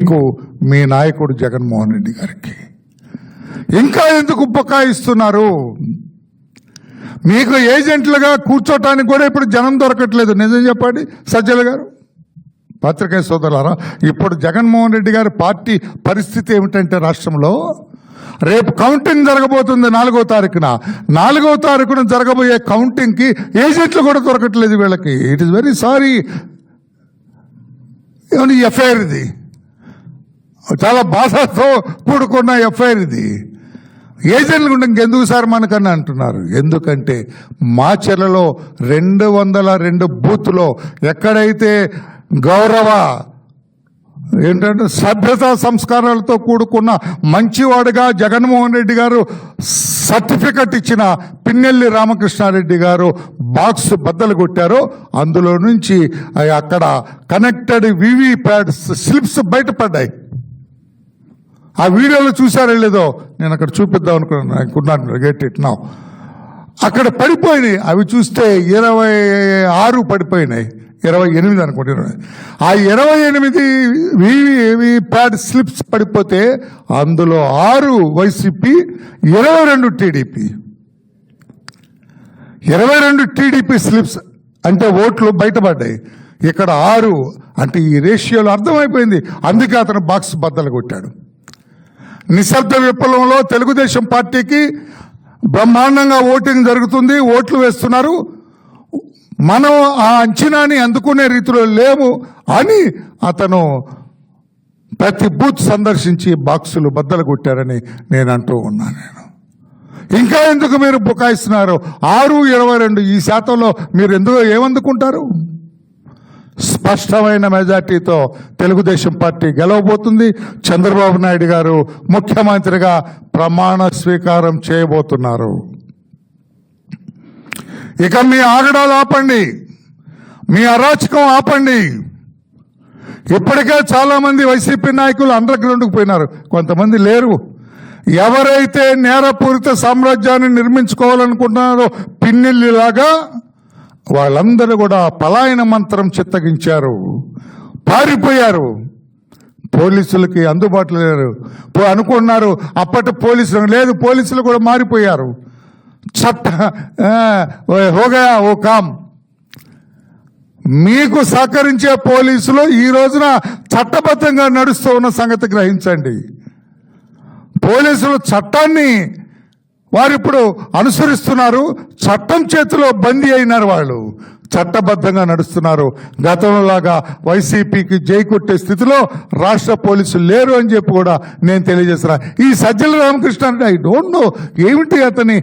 మీకు మీ నాయకుడు జగన్మోహన్ రెడ్డి గారికి. ఇంకా ఎందుకు బుకాయిస్తున్నారు మీకు ఏజెంట్లుగా కూర్చోటానికి కూడా ఇప్పుడు జనం దొరకట్లేదు. నిజం చెప్పండి సజ్జల గారు. పత్రికా సోదరులారా ఇప్పుడు జగన్మోహన్ రెడ్డి గారి పార్టీ పరిస్థితి ఏమిటంటే రాష్ట్రంలో రేపు కౌంటింగ్ జరగబోతుంది నాలుగో తారీఖున. నాలుగో తారీఖున జరగబోయే కౌంటింగ్కి ఏజెంట్లు కూడా దొరకట్లేదు వీళ్ళకి. It is very sorry FIR ఇది? చాలా బాధతో కూడుకున్న ఎఫ్ఐఆర్ ఇది. ఏజెంట్లు కూడా ఇంకెందుకు సార్ మనకన్నా అంటున్నారు? ఎందుకంటే మాచెర్లలో రెండు వందల రెండు బూత్లో ఎక్కడైతే గౌరవ ఏంటంటే సభ్యత సంస్కారాలతో కూడుకున్న మంచివాడుగా జగన్మోహన్ రెడ్డి గారు సర్టిఫికెట్ ఇచ్చిన పిన్నెల్లి రామకృష్ణారెడ్డి గారు బాక్స్ బద్దలు కొట్టారో. అందులో నుంచి అక్కడ కనెక్టెడ్ వివి ప్యాడ్స్ స్లిప్స్ బయటపడ్డాయి. ఆ వీడియోలో చూసారో లేదో నేను అక్కడ చూపిద్దాం అనుకున్నాను. అనుకున్నాను గెట్ ఇట్ నా అక్కడ పడిపోయినాయి. అవి చూస్తే ఇరవై ఆరు పడిపోయినాయి. ఇరవై ఎనిమిది అనుకుంటున్నాను ఆ ఇరవై ఎనిమిది వివి ప్యాడ్ స్లిప్స్ పడిపోతే అందులో ఆరు వైసీపీ ఇరవై రెండు టీడీపీ. ఇరవై రెండు టీడీపీ స్లిప్స్ అంటే ఓట్లు బయటపడ్డాయి. ఇక్కడ ఆరు అంటే ఈ రేషియోలో అర్థమైపోయింది. అందుకే అతను బాక్స్ బద్దలు కొట్టాడు. నిశ్శబ్ద విప్లవంలో తెలుగుదేశం పార్టీకి బ్రహ్మాండంగా ఓటింగ్ జరుగుతుంది ఓట్లు వేస్తున్నారు. మనం ఆ అంచనాని అందుకునే రీతిలో లేము అని అతను ప్రతి బూత్ సందర్శించి బాక్సులు బద్దలు కొట్టారని నేను అంటూ ఉన్నాను నేను. ఇంకా ఎందుకు మీరు బుకాయిస్తున్నారు? ఆరు ఇరవై రెండు ఈ శాతంలో మీరు ఎందుకు ఏమందుకుంటారు? స్పష్టమైన మెజార్టీతో తెలుగుదేశం పార్టీ గెలవబోతుంది. చంద్రబాబు నాయుడు గారు ముఖ్యమంత్రిగా ప్రమాణ స్వీకారం చేయబోతున్నారు. ఇక మీ ఆగడాలు ఆపండి. మీ అరాచకం ఆపండి. ఇప్పటికే చాలా మంది వైసీపీ నాయకులు అండర్ గ్రౌండ్కి పోయినారు. కొంతమంది లేరు. ఎవరైతే నేరపూరిత సామ్రాజ్యాన్ని నిర్మించుకోవాలనుకుంటున్నారో పిన్నెల్లిలాగా వాళ్ళందరూ కూడా పలాయన మంత్రం చిత్తగించారు. పారిపోయారు. పోలీసులకి అందుబాటులో లేరు. అనుకున్నారు. అప్పటి పోలీసులు లేదు. పోలీసులు కూడా మారిపోయారు. చట్ట హోగా ఓ కామ్. మీకు సహకరించే పోలీసులు ఈ రోజున చట్టబద్ధంగా నడుస్తూ ఉన్న సంగతి గ్రహించండి. పోలీసులు చట్టాన్ని వారు ఇప్పుడు అనుసరిస్తున్నారు చట్టం చేతిలో బందీ అయినారు వాళ్ళు. చట్టబద్ధంగా నడుస్తున్నారు. గతంలాగా వైసీపీకి జై కొట్టే స్థితిలో రాష్ట్ర పోలీసులు లేరు అని చెప్పి కూడా నేను తెలియజేస్తున్నా. ఈ సజ్జల రామకృష్ణ అంటే ఐ డోంట్ నో ఏమిటి అతని